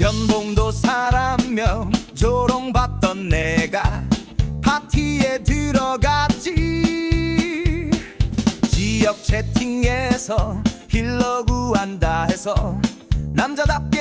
연봉도 사람며 조롱받던 내가 파티에 들어갔지. 지역 채팅에서 힐러 구한다 해서 남자답게